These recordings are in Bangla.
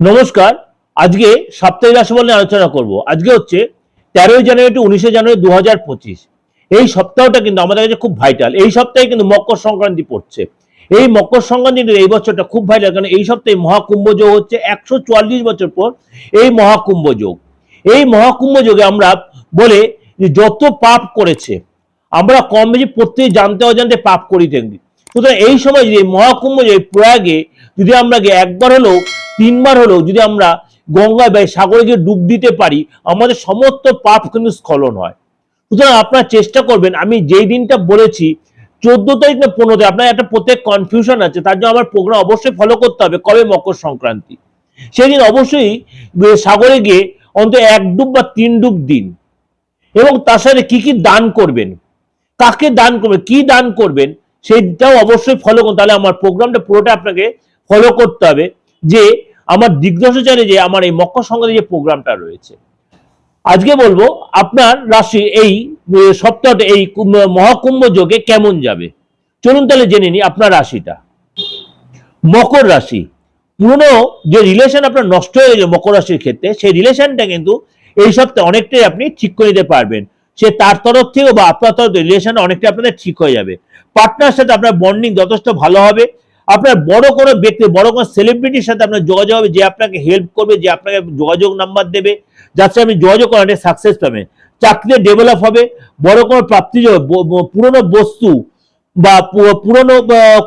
নমস্কার, আজকে সাপ্তাহিক রাশিফল নিয়ে আলোচনা করব। আজকে হচ্ছে তেরোই জানুয়ারি টু উনিশে জানুয়ারি দু হাজার পঁচিশ। এই সপ্তাহটা কিন্তু আমাদের কাছে খুব ভাইটাল এই সপ্তাহে কিন্তু মকর সংক্রান্তি পড়ছে। এই মকর সংক্রান্তি এই বছরটা খুব ভাইটাল কারণ এই সপ্তাহে মহাকুম্ভ যোগ হচ্ছে একশো চুয়াল্লিশ বছর পর এই মহাকুম্ভ যোগ। এই মহাকুম্ভ যোগে আমরা বলে যে যত পাপ করেছে, আমরা কম বেশি প্রত্যেকে জানতে অজান্তে পাপ করি থাকি সুতরাং এই সময় যদি মহাকুম্ভ যে প্রয়াগে যদি আমরা একবার হলেও, তিনবার হলেও যদি আমরা গঙ্গায় বা সাগরে গিয়ে ডুব দিতে পারি, আমাদের সমস্ত পাপ কিন্তু স্খলন হয়। সুতরাং আপনারা চেষ্টা করবেন, আমি যেই দিনটা বলেছি, চোদ্দ তারিখ না পনেরো তারিখ, আপনার একটা প্রত্যেক কনফিউশন আছে, তার জন্য আমার প্রোগ্রাম অবশ্যই ফলো করতে হবে, কবে মকর সংক্রান্তি? সেদিন অবশ্যই সাগরে গিয়ে অন্তত এক ডুব বা তিন ডুব দিন। এবং তার সাথে কি কি দান করবেন? কাকে দান করবেন? কি দান করবেন? সেইটাও অবশ্যই ফলো করুন। তাহলে আমার প্রোগ্রামটা পুরোটা আপনাকে ফলো করতে হবে যে আমার দিগ্দশাচারে যে আমার এই মকর সংক্রান্তি যে প্রোগ্রামটা রয়েছে। আজকে বলব আপনার রাশি এই সপ্তাহটা এই কুম্ভ- মহাকুম্ভ যোগে কেমন যাবে? চলুন তাহলে জেনে নিই আপনার রাশিটা। মকর রাশি। পুরনো যে রিলেশন আপনার নষ্ট হয়ে গেছে মকর রাশির ক্ষেত্রে, সেই রিলেশনটা কিন্তু এই সপ্তাহে অনেকটাই আপনি ঠিক করে নিতে পারবেন। সে তার তরফ থেকে বা আপনার তরফ রিলেশন অনেকটা আপনাদের ঠিক হয়ে যাবে। পার্টনার সাথে আপনার বন্ডিং যথেষ্ট ভালো হবে। আপনার বড় কোনো ব্যক্তি, বড় কোনো সেলিব্রিটির সাথে আপনার যোগাযোগ হবে, যে আপনাকে হেল্প করবে, যে আপনাকে যোগাযোগ নাম্বার দেবে, যার সাথে আপনি যোগাযোগ করেন সাকসেস পাবেন। চাকরিতে ডেভেলপ হবে, বড় কোনো প্রাপ্তি পুরনো বস্তু বা পুরনো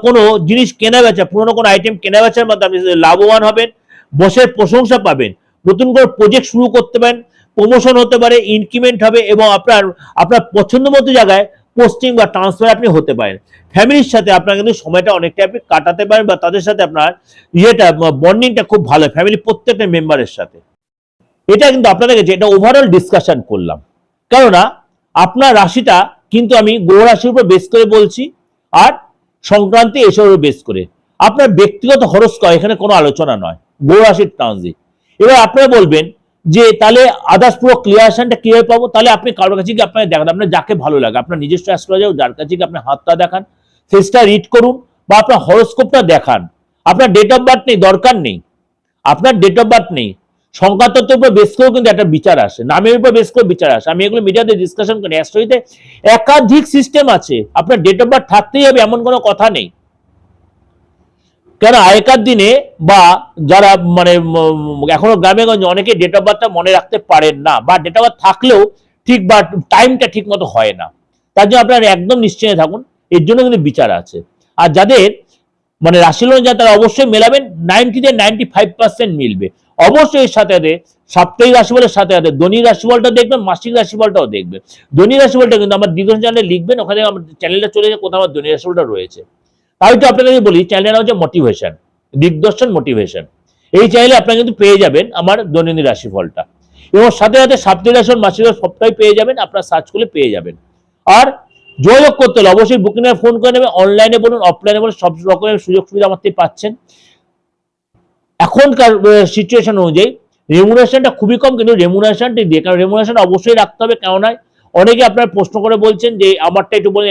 কোনো জিনিস কেনা বেচা পুরনো কোনো আইটেম কেনা বেচার মাধ্যমে আপনি লাভবান হবেন, বসের প্রশংসা পাবেন, নতুন করে প্রজেক্ট শুরু করতে পারেন প্রমোশন হতে পারে ইনক্রিমেন্ট হবে এবং আপনার আপনার পছন্দ মতো জায়গায় পোস্টিং বা ট্রান্সফার আপনি হতে পারেন। ফ্যামিলির সাথে আপনার কিন্তু সময়টা অনেকটা আপনি কাটাতে পারেন বা তাদের সাথে আপনার ইয়েটা বন্ডিংটা খুব ভালো ফ্যামিলি প্রত্যেকটা মেম্বারের সাথে। এটা কিন্তু আপনাদের কাছে এটা ওভারঅল ডিসকাশন করলাম। কেননা, আপনার রাশিটা কিন্তু আমি গ্রহ রাশির উপর বেস করে বলছি, আর সংক্রান্তি এসবের বেস করে। আপনার ব্যক্তিগত হরস্ক এখানে কোনো আলোচনা নয়। গ্রহ রাশির ট্রানজিট এবার আপনারা বলবেন যে তাহলে আদার্স পুরো ক্লিয়ারেশনটা কীভাবে পাবো, তাহলে আপনি কারোর কাছে গিয়ে আপনাকে দেখান, আপনার যাকে ভালো লাগে, আপনার নিজস্ব অ্যাস্ট্রোলজার যার কাছে গিয়ে আপনি হাতটা দেখান ফেসটা রিড করুন, বা আপনার হরস্কোপটা দেখান। আপনার ডেট অফ বার্থ নেই, দরকার নেই। আপনার ডেট অফ বার্থ নেই। সংখ্যা তত্ত্বের উপর বেস করেও কিন্তু একটা বিচার আসে, নামের উপর বেস করে বিচার আসে। আমি এগুলো মিডিয়াতে ডিসকাশন করি অ্যাস্ট্রোলজিতে একাধিক সিস্টেম আছে। আপনার ডেট অফ বার্থ থাকতেই হবে, এমন কোনো কথা নেই। কেন আগেকার দিনে বা যারা মানে এখনও গ্রামে গঞ্জে অনেকে ডেট অফ বার্থটা মনে রাখতে পারেন না বা ডেট অফ বার্থ থাকলেও ঠিক বা টাইমটা ঠিক মতো হয় না। তার জন্য আপনারা একদম নিশ্চিন্তে থাকুন, এর জন্য কিন্তু বিচার আছে। আর যাদের মানে রাশি লোন যা তারা অবশ্যই মেলাবেন নাইনটি থেকে নাইনটি ফাইভ পার্সেন্ট মিলবে। অবশ্যই এর সাথে সাথে সাপ্তাহিক রাশিফলের সাথে সাথে দৈনিক রাশিফলটা দেখবেন, মাসিক রাশিফলটাও দেখবেন। দৈনিক রাশিফলটা কিন্তু আমার দ্বিতীয় চ্যানেলে লিখবেন, ওখানে আমার চ্যানেলটা চলে যায় কোথাও আমার দৈনিক রাশিফলটা রয়েছে। তাই তো আপনাদের বলি চ্যানেলটা হচ্ছে মোটিভেশন দিগদর্শন মোটিভেশন এই চ্যানেলে আপনারা কিন্তু পেয়ে যাবেন আমার দৈনন্দিন রাশিফলটা। এবং সাথে সাথে সাপ্তাহিক রাশি মাসিক সপ্তাহে পেয়ে যাবেন, আপনারা সার্চ করলে পেয়ে যাবেন। আর যোগাযোগ করতে হলে অবশ্যই বুকিং ফোন করে নেবেন অনলাইনে বলুন অফলাইনে বলুন, সব রকমের সুযোগ সুবিধা আমার থেকে পাচ্ছেন। এখনকার সিচুয়েশন অনুযায়ী রেমুনেশনটা খুবই কম, কিন্তু রেমুনেশনটি দিয়ে, কারণ রেমুনেশন অবশ্যই রাখতে হবে, কেননা অনেকে আপনার প্রশ্ন করে বলছেন যে, আমারটা একটু বলেন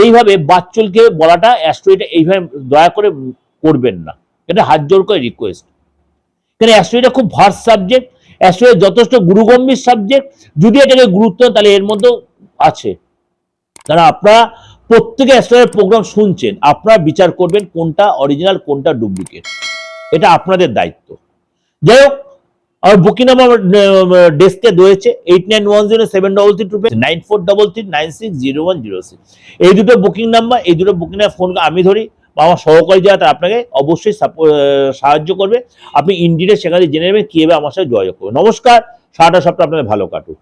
এইভাবে বাচ্চলকে বলাটা অ্যাস্ট্রয়েডটা এইভাবে দয়া করে করবেন না। এটা হাত জোর করে রিকোয়েস্ট কেন অ্যাস্ট্রয়েডটা খুব ভার্স সাবজেক্ট অ্যাস্ট্রয়েড যথেষ্ট গুরুগম্ভীর সাবজেক্ট যদি এটাকে গুরুত্ব তাহলে এর মধ্যেও আছে। কারণ আপনারা প্রত্যেকে অ্যাস্ট্রয়েড প্রোগ্রাম শুনছেন। আপনারা বিচার করবেন কোনটা অরিজিনাল কোনটা ডুপ্লিকেট এটা আপনাদের দায়িত্ব। যাই হোক আমার বুকিং নাম্বার ডেস্কে রয়েছে eight nine one zero seven double three two nine four double three nine six zero one zero six এই দুটো বুকিং নাম্বার, এই দুটো বুকিং ফোন আমি ধরি, বা আমার সহকারী যারা, তারা আপনাকে অবশ্যই সাহায্য করবে। আপনি ইন্ডিয়ার সেখানে জেনে নেবেন, কীভাবে আমার সাথে যোগাযোগ করবেন। নমস্কার, সারাটা সপ্তাহ আপনাদের ভালো কাটুক।